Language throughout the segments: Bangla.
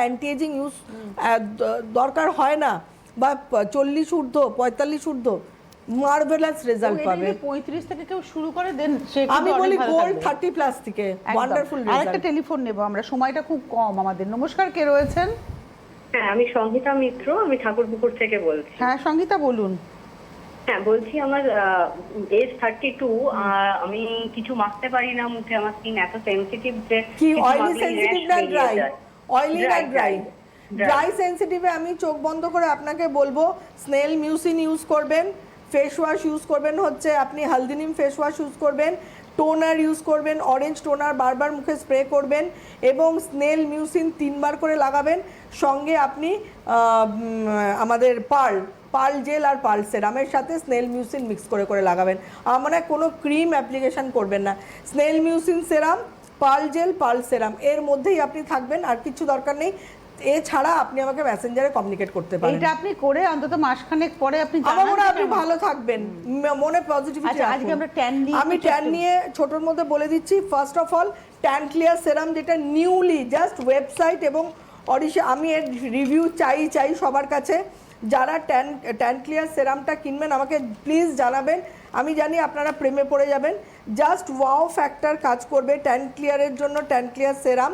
অ্যান্টি এজিং ইউজ দরকার হয় না। বা চল্লিশ ঊর্ধ্ব পঁয়তাল্লিশ ঊর্ধ্ব মার্ভেলাস রেজাল্ট পাবে। পঁয়ত্রিশ থেকে কেউ শুরু করে দেন আমি বলি গোল্ড থার্টি প্লাস থেকে ওয়ান্ডারফুল আরেকটা টেলিফোন নেব আমরা সময়টা খুব কম আমাদের। নমস্কার কে রয়েছেন? হ্যাঁ আমি সংহিতা মিত্র আমি ঠাকুরপুকুর থেকে বলছি। হ্যাঁ সঙ্গীতা বলুন। হ্যাঁ বলছি আমার এজ থার্টি টু আমি কিছু মাখতে পারি না মুখে আমার স্কিন এত সেনসিটিভ যে কি অয়েলি সেনসিটিভ না dry. Oily Dry, dry dry সেনসিটিভে আমি চোখ বন্ধ করে আপনাকে বলব স্নেল মিউসিন ইউজ করবেন ফেস ওয়াশ ইউজ করবেন হচ্ছে আপনি হালদিনিম ফেস ওয়াশ ইউজ করবেন টোনার ইউজ করবেন অরেঞ্জ টোনার বারবার মুখে স্প্রে করবেন এবং স্নেল মিউসিন তিনবার করে লাগাবেন। সঙ্গে আপনি আমাদের পার্ল পার্ল জেল আর পার্ল সেরামের সাথে স্নেল মিউসিন মিক্স করে করে লাগাবেন। আমরা কোনো ক্রিম অ্যাপ্লিকেশন করবেন না। Snail mucin serum pearl gel pearl serum. এর মধ্যেই আপনি থাকবেন আর কিছু দরকার নেই। এছাড়া আপনি আমাকে মেসেঞ্জারে কমিউনিকেট করতে পারেন। এটা আপনি করে অন্তত মাসখানেক পরে আপনি আমার মনে আপনি ভালো থাকবেন। মনে পজিটিভিটি আচ্ছা, আজকে আমরা tan নিয়ে আমি ট্যান নিয়ে ছোটর মধ্যে বলে দিচ্ছি first of all tan clear serum যেটা নিউলি জাস্ট ওয়েবসাইট এবং অডিশে আমি এর রিভিউ চাই চাই সবার কাছে। যারা ট্যান ট্যান ক্লিয়ার সেরামটা কিনবেন, আমাকে প্লিজ জানাবেন। আমি জানি আপনারা প্রেমে পড়ে যাবেন। জাস্ট ওয়াও ফ্যাক্টর কাজ করবে ট্যান ক্লিয়ারের জন্য ট্যান ক্লিয়ার সেরাম,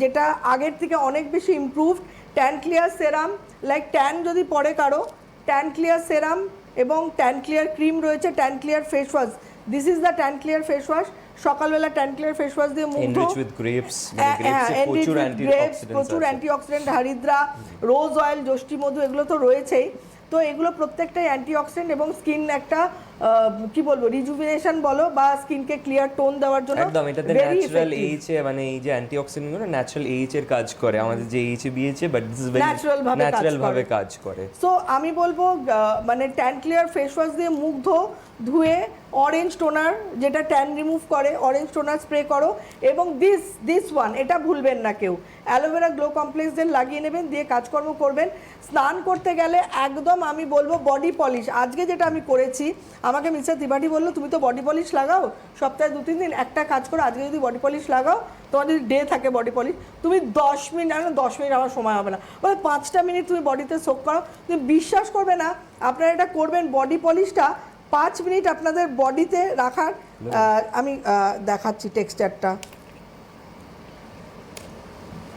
যেটা আগের থেকে অনেক বেশি improved tan clear serum like tan যদি পড়ে কারও ট্যান ক্লিয়ার সেরাম এবং ট্যান ক্লিয়ার ক্রিম রয়েছে tan clear face wash this is the tan clear face wash সকালবেলা ট্যান ক্লিয়ার ফেস ওয়াশ দিয়ে grapes হ্যাঁ, এ enriched প্রচুর প্রচুর অ্যান্টিঅক্সিডেন্ট হরিদ্রা রোজ অয়েল যষ্টি মধু এগুলো তো রয়েছেই। তো এগুলো প্রত্যেকটাই অ্যান্টিঅক্সিডেন্ট এবং স্কিন একটা কি বলব রিজুভিনেশন বলো বা স্কিনকে ক্লিয়ার টোন দেওয়ার জন্য একদম এটাতে ন্যাচারাল এইচ এ মানে এই যে অ্যান্টিঅক্সিডেন্টগুলো ন্যাচারাল এইচ এর কাজ করে। আমাদের যে H A বিয়েছে but this is very Natural ভাবে ন্যাচারাল ভাবে কাজ করে। সো আমি বলব মানে ট্যান ক্লিয়ার ফেস ওয়াশ দিয়ে মুখ ধো ধুয়ে অরেঞ্জ টোনার যেটা ট্যান রিমুভ করে অরেঞ্জ টোনার স্প্রে করো এবং দিস দিস ওয়ান এটা ভুলবেন না কেউ। অ্যালোভেরা গ্লো কমপ্লেক্স জেল লাগিয়ে নেবেন, দিয়ে কাজকর্ম করবেন। স্নান করতে গেলে একদম আমি বলব বডি পলিশ আজকে যেটা আমি করেছি, আমাকে মিস্টার ত্রিপাঠী বলল, তুমি তো বডি পলিশ লাগাও? সপ্তাহে দু তিন দিন একটা কাজ করো, আজকে যদি বডি পলিশ লাগাও, তোমার যদি ডে থাকে বডি পলিশ তুমি দশ মিনিট না দশ মিনিট আমার সময় হবে না। বলে, পাঁচটা মিনিট তুমি বডিতে সোক করো তুমি বিশ্বাস করবে না, আপনারা এটা করবেন বডি পলিশটা পাঁচ মিনিট আপনাদের বডিতে রাখার আমি দেখাচ্ছি টেক্সচারটা।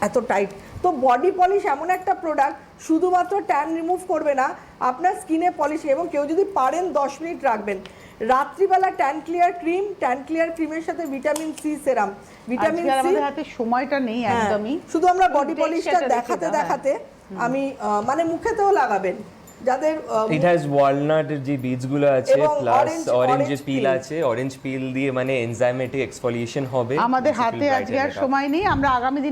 এত টাইট। তো বডি পলিশ এমন একটা প্রোডাক্ট শুধুমাত্র ট্যান রিমুভ করবে না আপনার স্কিনে পলিশ এবং কেউ যদি পারেন দশ মিনিট রাখবেন। রাত্রিবেলা tan clear cream tan clear ক্রিমের সাথে vitamin C serum vitamin C আমাদের হাতে সময়টা নেই একদমই। শুধু আমরা বডি পলিশটা দেখাতে দেখাতে আমি মানে মুখেতেও লাগাবেন। যাদের ইট হ্যাজ ওয়ালনাট যে বীজগুলো গুলো আছে plus orange- orange orange peel আছে অরেঞ্জ পিল দিয়ে মানে এনজাইমেটিক এক্সফোলিয়েশন হবে আমাদের হাতে আজকে আর. সময় নেই আমরা আগামী দিনে